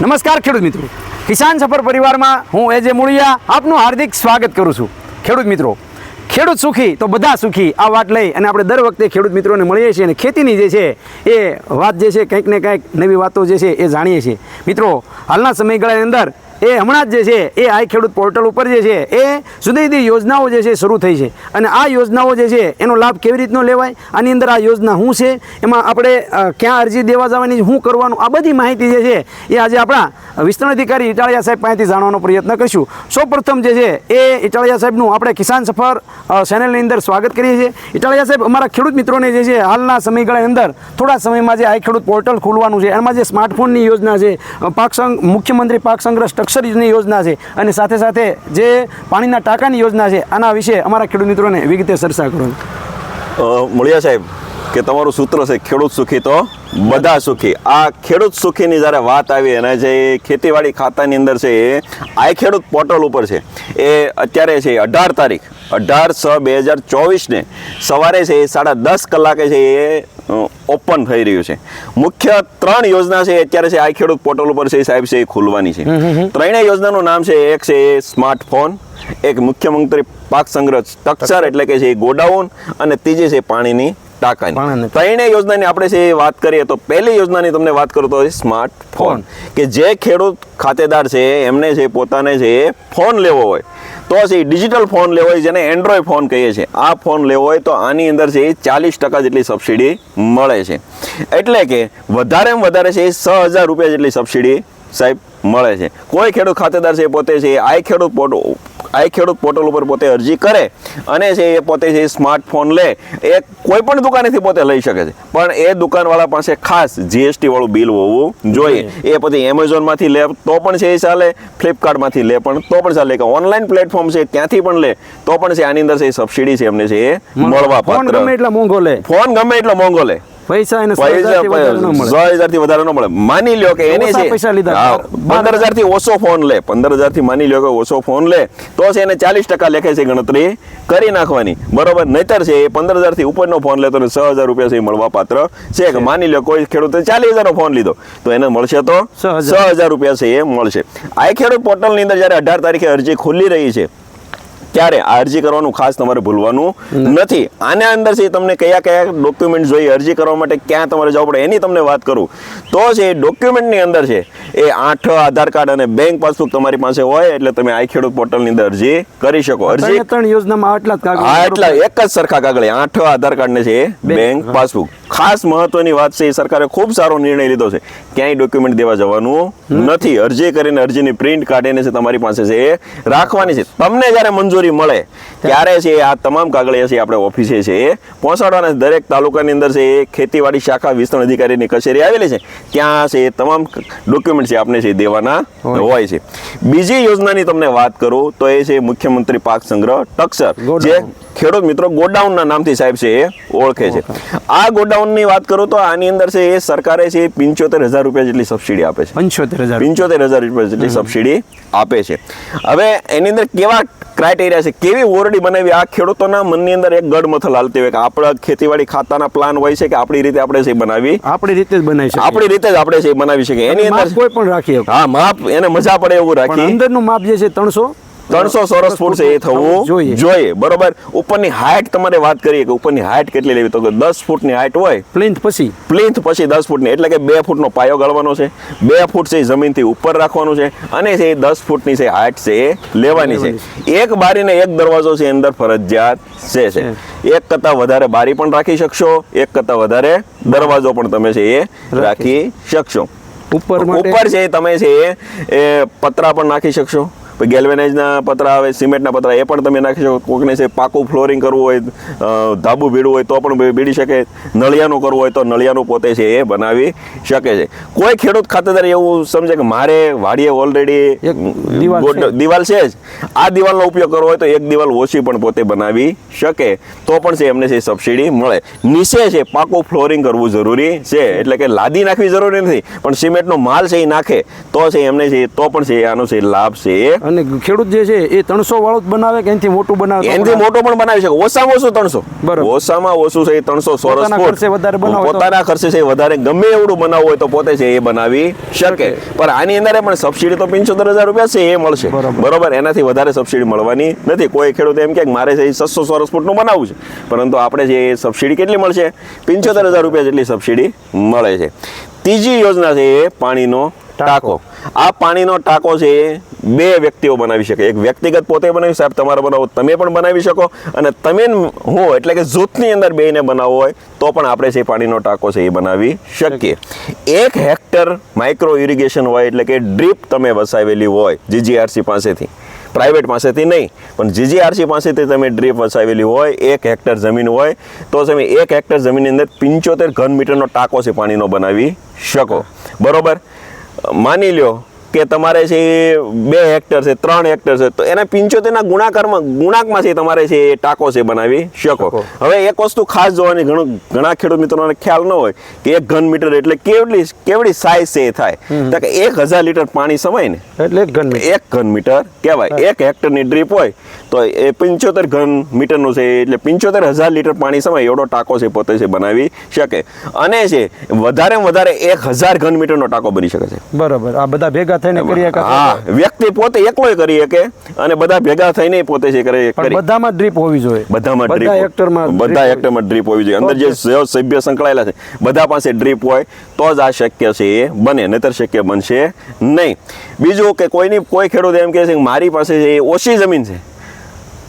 નમસ્કાર ખેડૂત મિત્રો. કિસાન સફર પરિવારમાં હું એજે મૂળિયા આપનું હાર્દિક સ્વાગત કરું છું. ખેડૂત મિત્રો, ખેડૂત સુખી તો બધા સુખી આ વાત લઈ અને આપણે દર વખતે ખેડૂત મિત્રોને મળીએ છીએ અને ખેતીની જે છે એ વાત જે છે કંઈક ને કંઈક નવી વાતો જે છે એ જાણીએ છીએ. મિત્રો, હાલના સમયગાળાની અંદર એ હમણાં જ જે છે, એ આઈ ખેડૂત પોર્ટલ ઉપર જે છે, એ જુદી જુદી યોજનાઓ જે છે, શરૂ થઈ છે. અને આ યોજનાઓ જે છે, એનો લાભ કેવી રીતનો લેવાય? આની અંદર આ યોજના શું છે? એમાં આપણે ક્યાં અરજી દેવા જવાની, શું કરવાનું? આ બધી માહિતી જે છે, એ આજે આપણા વિસ્તરણ અધિકારી ઇટાળિયા સાહેબ પાસેથી જાણવાનો પ્રયત્ન કરીશું. સૌપ્રથમ જે છે, એ ઇટાળિયા સાહેબનું આપણે કિસાન સફર ચેનલની અંદર સ્વાગત કરીએ છીએ. ઇટાળિયા સાહેબ, અમારા ખેડૂત મિત્રોને જે છે, હાલના સમયગાળાની અંદર થોડા સમયમાં જે આ ખેડૂત પોર્ટલ ખોલવાનું છે, એમાં જે સ્માર્ટફોનની યોજના છે પાક સંઘ મુખ્યમંત્રી પાક સંગ્રહ સ્ટ્રક્ચરની યોજના છે, અને સાથે સાથે જે પાણીના ટાંકાની યોજના છે, આના વિશે અમારા ખેડૂત મિત્રોને વિગતે ચર્ચા કરો. મળ્યા સાહેબ. કે તમારું સૂત્ર છે ખેડૂત સુખી તો બધા સુખી. આ ખેડૂત સુખીની જ્યારે વાત આવી અને જે ખેતીવાડી ખાતાની અંદર છે એ આ ખેડૂત પોર્ટલ ઉપર છે. એ અત્યારે છે અઢાર તારીખ અઢાર છ બે હજાર ચોવીસને સવારે છે એ સાડા દસ કલાકે છે એ ઓપન થઈ રહ્યું છે. મુખ્ય ત્રણ યોજના છે અત્યારે છે આ ખેડૂત પોર્ટલ ઉપર છે એ સાહેબ છે એ ખુલવાની છે. ત્રણેય યોજનાનું નામ છે એક છે એ સ્માર્ટફોન એક મુખ્યમંત્રી પાક સંગ્રહ સ્ટ્રક્ચર એટલે કે છે એ ગોડાઉન અને ત્રીજી છે પાણીની ટાંકાની. ત્રણેય યોજનાની આપણે છે વાત કરીએ તો પહેલી યોજનાની તમને વાત કરું તો સ્માર્ટફોન કે જે ખેડૂત ખાતેદાર છે એમને છે પોતાને છે ફોન લેવો હોય તો છે ડિજિટલ ફોન લેવો હોય જેને એન્ડ્રોઈડ ફોન કહીએ છીએ. આ ફોન લેવો હોય તો આની અંદર છે ચાલીસ ટકા જેટલી સબસિડી મળે છે. એટલે કે વધારેમાં વધારે છે છ હજાર રૂપિયા જેટલી સબસિડી સાહેબ મળે છે. કોઈ ખેડૂત ખાતેદાર છે પોતે છે આઈ ખેડૂત આઈ ખેડૂત પોર્ટલ ઉપર પોતે અરજી કરે અને છે એ પોતે એ સ્માર્ટફોન લે એ કોઈ પણ દુકાનેથી પોતે લઈ શકે છે. પણ એ દુકાનવાળા પાસે ખાસ જીએસટી વાળું બિલ હોવું જોઈએ. એ પછી એમેઝોનમાંથી લે તો પણ છે એ ચાલે. ફ્લિપકાર્ટમાંથી લે પણ તો પણ ચાલે. કે ઓનલાઈન પ્લેટફોર્મ છે ત્યાંથી પણ લે. તો પણ છે આની અંદર છે સબસિડી છે એમને છે એ મળવા ફોન ગમે એટલો મોંઘો લે. ફોન ગમે એટલો મોંઘો લે. પૈસા એને પૈસા સહજતાથી વધારે ન મળે. સો હજારથી વધારે ન મળે. માની લ્યો કે એને છે પૈસા લીધા. પંદર હજાર. થી ઓછો ફોન લે. પંદર હજારથી માની લ્યો કે ઓછો ફોન લે. તો છે એને ચાલીસ ટકા લેખે છે ગણતરી કરી નાખવાની. બરોબર? નહીતર છે એ પંદર હજારથી ઉપરનો ફોન લે તો છ હજાર રૂપિયા છે મળવા પાત્ર છે. કે માની લ્યો કોઈ ખેડૂતે ચાલીસ હજાર નો ફોન લીધો. તો એને મળશે તો છ હજાર. રૂપિયા છે એ મળશે. આ ખેડૂત પોર્ટલની અંદર જયારે અઢાર તારીખે અરજી ખુલ્લી રહી છે ત્યારે આ અરજી કરવાનું ખાસ તમારે ભૂલવાનું નથી. આના અંદરથી તમને કયા કયા ડોક્યુમેન્ટ જોઈએ અરજી કરવા માટે ક્યાં તમારે જવું પડે એની તમને વાત કરું. તો છે ડોક્યુમેન્ટની અંદર છે એ આઠ આધાર કાર્ડ અને બેંક પાસબુક તમારી પાસે હોય એટલે તમે આઈ ખેડૂત પોર્ટલની અંદર અરજી કરી શકો. અરજી ત્રણ યોજનામાં આટલા કાગળ હા એટલા એક જ સરખા કાગળ આઠ આધાર કાર્ડ ને છે બેંક પાસબુક. ખાસ મહત્વની વાત છે સરકારે ખૂબ સારો નિર્ણય લીધો છે. ક્યાંય ડોક્યુમેન્ટ દેવા જવાનું નથી. અરજી કરીને અરજીની પ્રિન્ટ કાઢીને છે તમારી પાસે છે રાખવાની છે. તમને જ્યારે મંજૂરી મળે ત્યારે છે આ તમામ કાગળિયા છે આપણે ઓફિસે છે પહોંચાડવાના દરેક તાલુકાની અંદર છે ખેતીવાડી શાખા વિસ્તરણ અધિકારીની કચેરી આવેલી છે. ત્યાં છે એ તમામ ડોક્યુમેન્ટ છે આપણે છે દેવાના હોય. હોય છે. બીજી યોજનાની તમને વાત કરું તો એ છે મુખ્યમંત્રી પાક સંગ્રહ ટક્સર. જે ખેડૂત મિત્રો ગોડાઉનના નામથી સાહેબ છે એ ઓળખે છે. આ ગોડાઉનની વાત કરું તો આની અંદર છે એ સરકારે છે પંચોતેર હજાર રૂપિયા જેટલી સબસિડી આપે છે. પંચોતેર હજાર પંચોતેર હજાર રૂપિયા જેટલી સબસિડી આપે છે. હવે એની અંદર કેવા ક્રાઇટેરિયા છે? કેવી ઓરડી બનાવી? આ ખેડૂતોના મનની અંદર એક ગઢ મથલ હાલતી હોય કે આપણા ખેતીવાડી ખાતાના પ્લાન હોય છે કે આપણી રીતે આપણે છે બનાવી આપણી રીતે જ બનાવી શકીએ. આપણી રીતે જ આપણે છે બનાવી શકીએ. એની અંદર કોઈ પણ રાખીએ હા માપ એને મજા પડે એવું રાખીએ અંદરનું માપ જે છે ત્રણસો ત્રણસો ચોરસ ફૂટ છે એ થવું જોઈએ. બરોબર? ઉપરની હાઈટ તમારે વાત કરીએ કે ઉપરની હાઈટ કેટલી લેવી? તો કે દસ ફૂટની હાઈટ હોય. પ્લિન્થ પછી. પ્લિન્થ પછી દસ ફૂટની એટલે કે બે ફૂટનો પાયો ગાળવાનો છે. બે ફૂટ છે જમીનથી ઉપર રાખવાનું છે અને છે એ દસ ફૂટની છે હાઈટ છે એ લેવાની છે. એક બારીને એક દરવાજો છે અંદર ફરજિયાત છે છે. એક કરતાં વધારે બારી પણ રાખી શકશો એક કરતાં વધારે દરવાજો પણ તમે છે એ રાખી શકશો. ઉપર ઉપર છે તમે છે એ એ પતરા પણ નાખી શકશો. પછી ગેલ્વેનાઇઝના પતરા આવે સિમેન્ટના પતરા એ પણ તમે નાખી શકો. કોકને છે પાકું ફ્લોરિંગ કરવું હોય ધાબું ભીડવું હોય તો પણ ભીડી શકે. નળિયાનું કરવું હોય તો નળિયાનું પોતે છે એ બનાવી શકે છે. કોઈ ખેડૂત ખાતેદાર એવું સમજે કે મારે વાડીએ ઓલરેડી એક દિવાલ છે. દિવાલ છે જ. આ દિવાલનો ઉપયોગ કરવો હોય તો એક દિવાલ ઓછી પણ પોતે બનાવી શકે. તો પણ છે એમને છે સબસિડી મળે. નીચે છે પાકું ફ્લોરિંગ કરવું જરૂરી છે. એટલે કે લાદી નાખવી જરૂરી નથી. પણ સિમેન્ટનો માલ છે એ નાખે. તો છે એમને છે તો પણ છે આનો છે લાભ છે એ અને ખેડૂત જે છે એ ત્રણસો વાળું જ બનાવે કે એનાથી મોટું બનાવે એનથી મોટો પણ બનાવી શકે. ઓછામાં ઓછું ત્રણસો. બરાબર. ઓછામાં ઓછું છે એ ત્રણસો સોરસ ખર્ચે વધારે બનાવો પોતાના ખર્ચે છે વધારે. ગમે એવડું બનાવવું હોય તો પોતે છે એ બનાવી શકે. પણ આની અંદર પણ સબસિડી તો પંચોતેર હજાર રૂપિયા છે એ મળશે. બરોબર. એનાથી વધારે સબસિડી મળવાની નથી. કોઈ ખેડૂત એમ કે મારે છે છસો સોરસ ફૂટનું બનાવવું છે. પરંતુ આપણે જે એ સબસિડી કેટલી મળશે? પંચોતેર હજાર રૂપિયા જેટલી સબસિડી મળે છે. ત્રીજી યોજના છે એ પાણીનો ટાંકો. આ પાણીનો ટાંકો છે એ બે વ્યક્તિઓ બનાવી શકે. એક વ્યક્તિગત પોતે બનાવી સાહેબ, તમારે બનાવો, તમે પણ બનાવી શકો. અને તમે હું, એટલે કે જૂથની અંદર બેને બનાવવો હોય, તો પણ આપણે છે પાણીનો ટાંકો છે એ બનાવી શકીએ. એક હેક્ટર માઇક્રો ઇરિગેશન હોય, એટલે કે ડ્રીપ તમે વસાવેલી હોય જીજીઆરસી પાસેથી. પ્રાઇવેટ પાસેથી નહીં, પણ જીજીઆરસી પાસેથી તમે ડ્રીપ વસાવેલી હોય, એક હેક્ટર જમીન હોય, તો તમે એક હેક્ટર જમીનની અંદર પંચોતેર ઘન મીટરનો ટાંકો છે પાણીનો બનાવી શકો. બરોબર? માની લ્યો કે તમારે છે બે હેક્ટર છે ત્રણ હેક્ટર છે તો એના પિંચોતેરના ગુણાકારમાં ગુણાકમાંથી તમારે છે એ ટાંકો છે બનાવી શકો. હવે એક વસ્તુ ખાસ જોવાની ઘણું ઘણા ખેડૂત મિત્રોને ખ્યાલ ન હોય કે એક ઘન મીટર એટલે કેવડી કેવડી સાઇઝ છે એ થાય. તો કે એક હજાર લીટર પાણી સમાય ને? એટલે એક ઘન મીટર. એક ઘન મીટર કહેવાય. એક હેક્ટરની ડ્રીપ હોય તો એ પંચોતેર ઘન મીટરનું છે એટલે પંચોતેર હજાર લીટર પાણી સમાય એવડો ટાંકો છે પોતે છે બનાવી શકે. અને છે વધારે વધારે એક હજાર ઘન મીટરનો ટાંકો બની શકે છે. બરાબર. આ બધા ભેગા થઈને કરી શકે હા વ્યક્તિ પોતે એકલોય કરી શકે અને બધા ભેગા થઈને પોતે છે કરે પણ બધામાં ડ્રીપ હોવી જોઈએ. બધામાં બધા હેક્ટરમાં બધા હેક્ટરમાં ડ્રીપ હોવી જોઈએ. અંદર જે સભ્ય સંકળાયેલા છે બધા પાસે ડ્રીપ હોય તો જ આ શક્ય છે એ બને નહીતર શક્ય બનશે નહીં. બીજું કે કોઈની કોઈ ખેડૂત એમ કહે છે કે મારી પાસે છે એ ઓછી જમીન છે.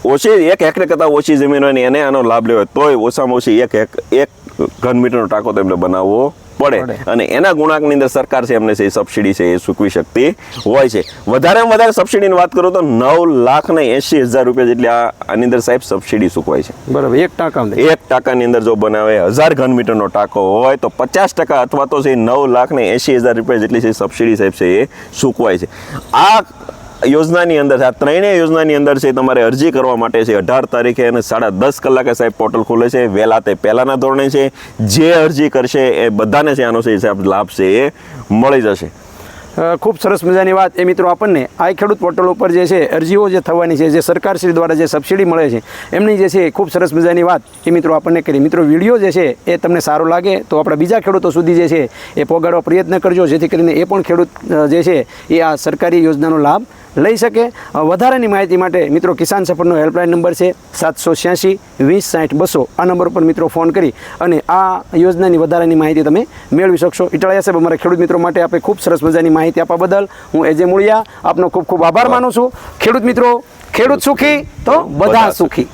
ઓછી એક હેક્ટર કરતાં ઓછી જમીન હોય ને એને આનો લાભ લેવો તોય ઓછામાં ઓછી એક એક એક ઘન મીટરનો ટાંકો તેમને બનાવવો પડે. અને એના ગુણાંકની અંદર સરકાર છે એમને છે એ સબસિડી છે એ ચૂકવી શકતી હોય છે. વધારેમાં વધારે સબસિડીની વાત કરું તો નવ લાખ ને એંશી હજાર રૂપિયા જેટલી આની અંદર સાહેબ સબસિડી ચૂકવાય છે. બરાબર એક ટાંકા એક ટાંકાની અંદર જો બનાવે હજાર ઘન મીટરનો ટાંકો હોય તો પચાસ ટકા અથવા તો છે નવ લાખ ને એંશી હજાર રૂપિયા જેટલી છે સબસિડી સાહેબ છે એ ચૂકવાય છે. આ યોજનાની અંદર છે આ ત્રણેય યોજનાની અંદર છે તમારે અરજી કરવા માટે છે. અઢાર તારીખે અને સાડા દસ કલાકે સાહેબ પોર્ટલ ખુલે છે. વહેલા તે પહેલાના ધોરણે છે. જે અરજી કરશે એ બધાને છે આનો છે સાહેબ લાભ છે એ મળી જશે. ખૂબ સરસ મજાની વાત. એ મિત્રો આપણને આ ખેડૂત પોર્ટલ ઉપર જે છે, અરજીઓ જે થવાની છે, જે સરકારશ્રી દ્વારા જે સબસિડી મળે છે, એમની જે છે ખૂબ સરસ મજાની વાત એ મિત્રો આપણને કરી. મિત્રો, વીડિયો જે છે એ તમને સારો લાગે તો આપણા બીજા ખેડૂતો સુધી જે છે એ પહોંચાડવા પ્રયત્ન કરજો. જેથી કરીને એ પણ ખેડૂત જે છે એ આ સરકારી યોજનાનો લાભ લઈ શકે. વધારાની માહિતી માટે મિત્રો કિસાન સફરનો હેલ્પલાઇન નંબર છે સાતસો છ્યાસી વીસ સાઠ બસો. આ નંબર પર મિત્રો ફોન કરી અને આ યોજનાની વધારાની માહિતી તમે મેળવી શકશો. ઇટાળિયા સાહેબ અમારા ખેડૂત મિત્રો માટે આપે ખૂબ સરસ મજાની માહિતી આપવા બદલ હું એજે મૂળિયા આપનો ખૂબ ખૂબ આભાર માનું છું. ખેડૂત મિત્રો ખેડૂત સુખી તો બધા સુખી.